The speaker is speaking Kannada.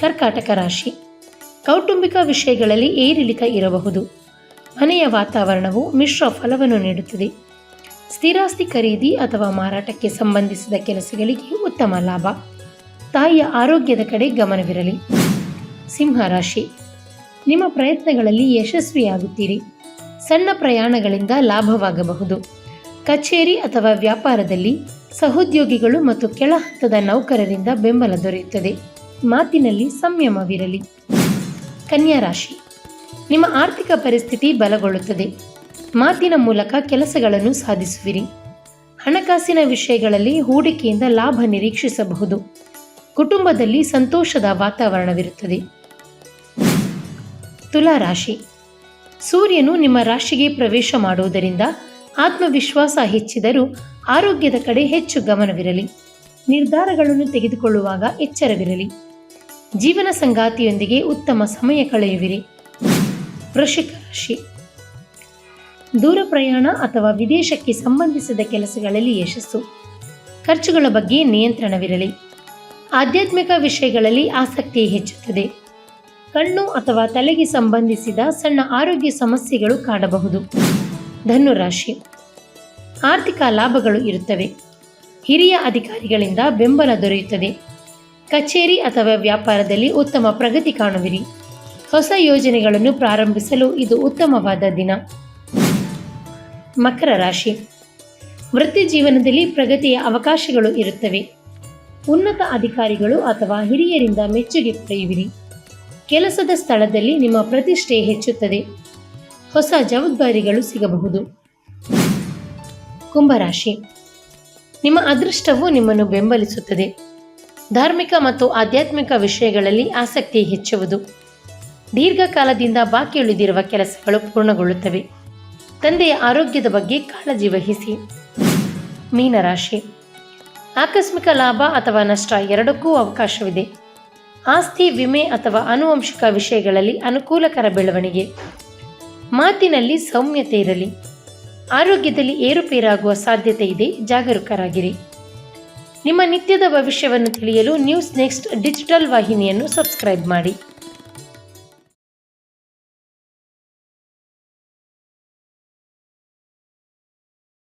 ಕರ್ಕಾಟಕ ರಾಶಿ. ಕೌಟುಂಬಿಕ ವಿಷಯಗಳಲ್ಲಿ ಏರಿಳಿತ ಇರಬಹುದು. ಮನೆಯ ವಾತಾವರಣವು ಮಿಶ್ರ ಫಲವನ್ನು ನೀಡುತ್ತದೆ. ಸ್ಥಿರಾಸ್ತಿ ಖರೀದಿ ಅಥವಾ ಮಾರಾಟಕ್ಕೆ ಸಂಬಂಧಿಸಿದ ಕೆಲಸಗಳಿಗೆ ಉತ್ತಮ ಲಾಭ. ತಾಯಿಯ ಆರೋಗ್ಯದ ಕಡೆ ಗಮನವಿರಲಿ. ಸಿಂಹ ರಾಶಿ. ನಿಮ್ಮ ಪ್ರಯತ್ನಗಳಲ್ಲಿ ಯಶಸ್ವಿಯಾಗುತ್ತೀರಿ. ಸಣ್ಣ ಪ್ರಯಾಣಗಳಿಂದ ಲಾಭವಾಗಬಹುದು. ಕಚೇರಿ ಅಥವಾ ವ್ಯಾಪಾರದಲ್ಲಿ ಸಹೋದ್ಯೋಗಿಗಳು ಮತ್ತು ಕೆಳ ಹಂತದ ನೌಕರರಿಂದ ಬೆಂಬಲ ದೊರೆಯುತ್ತದೆ. ಮಾತಿನಲ್ಲಿ ಸಂಯಮವಿರಲಿ. ಕನ್ಯಾ ರಾಶಿ, ನಿಮ್ಮ ಆರ್ಥಿಕ ಪರಿಸ್ಥಿತಿ ಬಲಗೊಳ್ಳುತ್ತದೆ. ಮಾತಿನ ಮೂಲಕ ಕೆಲಸಗಳನ್ನು ಸಾಧಿಸುವಿರಿ. ಹಣಕಾಸಿನ ವಿಷಯಗಳಲ್ಲಿ ಹೂಡಿಕೆಯಿಂದ ಲಾಭ ನಿರೀಕ್ಷಿಸಬಹುದು. ಕುಟುಂಬದಲ್ಲಿ ಸಂತೋಷದ ವಾತಾವರಣವಿರುತ್ತದೆ. ತುಲಾ ರಾಶಿ, ಸೂರ್ಯನು ನಿಮ್ಮ ರಾಶಿಗೆ ಪ್ರವೇಶ ಮಾಡುವುದರಿಂದ ಆತ್ಮವಿಶ್ವಾಸ ಹೆಚ್ಚಿದರೂ ಆರೋಗ್ಯದ ಕಡೆ ಹೆಚ್ಚು ಗಮನವಿರಲಿ. ನಿರ್ಧಾರಗಳನ್ನು ತೆಗೆದುಕೊಳ್ಳುವಾಗ ಎಚ್ಚರವಿರಲಿ. ಜೀವನ ಸಂಗಾತಿಯೊಂದಿಗೆ ಉತ್ತಮ ಸಮಯ ಕಳೆಯುವಿರಿ. ವೃಷಿಕ ರಾಶಿ. ದೂರ ಪ್ರಯಾಣ ಅಥವಾ ವಿದೇಶಕ್ಕೆ ಸಂಬಂಧಿಸಿದ ಕೆಲಸಗಳಲ್ಲಿ ಯಶಸ್ಸು. ಖರ್ಚುಗಳ ಬಗ್ಗೆ ನಿಯಂತ್ರಣವಿರಲಿ. ಆಧ್ಯಾತ್ಮಿಕ ವಿಷಯಗಳಲ್ಲಿ ಆಸಕ್ತಿ ಹೆಚ್ಚುತ್ತದೆ. ಕಣ್ಣು ಅಥವಾ ತಲೆಗೆ ಸಂಬಂಧಿಸಿದ ಸಣ್ಣ ಆರೋಗ್ಯ ಸಮಸ್ಯೆಗಳು ಕಾಣಬಹುದು ಧನುರಾಶಿ. ಆರ್ಥಿಕ ಲಾಭಗಳು ಇರುತ್ತವೆ. ಹಿರಿಯ ಅಧಿಕಾರಿಗಳಿಂದ ಬೆಂಬಲ ದೊರೆಯುತ್ತದೆ. ಕಚೇರಿ ಅಥವಾ ವ್ಯಾಪಾರದಲ್ಲಿ ಉತ್ತಮ ಪ್ರಗತಿ ಕಾಣುವಿರಿ. ಹೊಸ ಯೋಜನೆಗಳನ್ನು ಪ್ರಾರಂಭಿಸಲು ಇದು ಉತ್ತಮವಾದ ದಿನ. ಮಕರ ರಾಶಿ. ವೃತ್ತಿ ಜೀವನದಲ್ಲಿ ಪ್ರಗತಿಯ ಅವಕಾಶಗಳು ಇರುತ್ತವೆ. ಉನ್ನತ ಅಧಿಕಾರಿಗಳು ಅಥವಾ ಹಿರಿಯರಿಂದ ಮೆಚ್ಚುಗೆ ಪಡೆಯುವಿರಿ. ಕೆಲಸದ ಸ್ಥಳದಲ್ಲಿ ನಿಮ್ಮ ಪ್ರತಿಷ್ಠೆ ಹೆಚ್ಚುತ್ತದೆ. ಹೊಸ ಜವಾಬ್ದಾರಿಗಳು ಸಿಗಬಹುದು. ಕುಂಭರಾಶಿ ನಿಮ್ಮ ಅದೃಷ್ಟವು ನಿಮ್ಮನ್ನು ಬೆಂಬಲಿಸುತ್ತದೆ. ಧಾರ್ಮಿಕ ಮತ್ತು ಆಧ್ಯಾತ್ಮಿಕ ವಿಷಯಗಳಲ್ಲಿ ಆಸಕ್ತಿ ಹೆಚ್ಚುವುದು. ದೀರ್ಘಕಾಲದಿಂದ ಬಾಕಿ ಉಳಿದಿರುವ ಕೆಲಸಗಳು ಪೂರ್ಣಗೊಳ್ಳುತ್ತವೆ. ತಂದೆಯ ಆರೋಗ್ಯದ ಬಗ್ಗೆ ಕಾಳಜಿ ವಹಿಸಿ. ಮೀನರಾಶಿ. ಆಕಸ್ಮಿಕ ಲಾಭ ಅಥವಾ ನಷ್ಟ ಎರಡಕ್ಕೂ ಅವಕಾಶವಿದೆ. ಆಸ್ತಿ, ವಿಮೆ ಅಥವಾ ಆನುವಂಶಿಕ ವಿಷಯಗಳಲ್ಲಿ ಅನುಕೂಲಕರ ಬೆಳವಣಿಗೆ. ಮಾತಿನಲ್ಲಿ ಸೌಮ್ಯತೆ ಇರಲಿ. ಆರೋಗ್ಯದಲ್ಲಿ ಏರುಪೇರಾಗುವ ಸಾಧ್ಯತೆ ಇದೆ. ಜಾಗರೂಕರಾಗಿರಿ. ನಿಮ್ಮ ನಿತ್ಯದ ಭವಿಷ್ಯವನ್ನು ತಿಳಿಯಲು ನ್ಯೂಸ್ ನೆಕ್ಸ್ಟ್ ಡಿಜಿಟಲ್ ವಾಹಿನಿಯನ್ನು ಸಬ್ಸ್ಕ್ರೈಬ್ ಮಾಡಿ.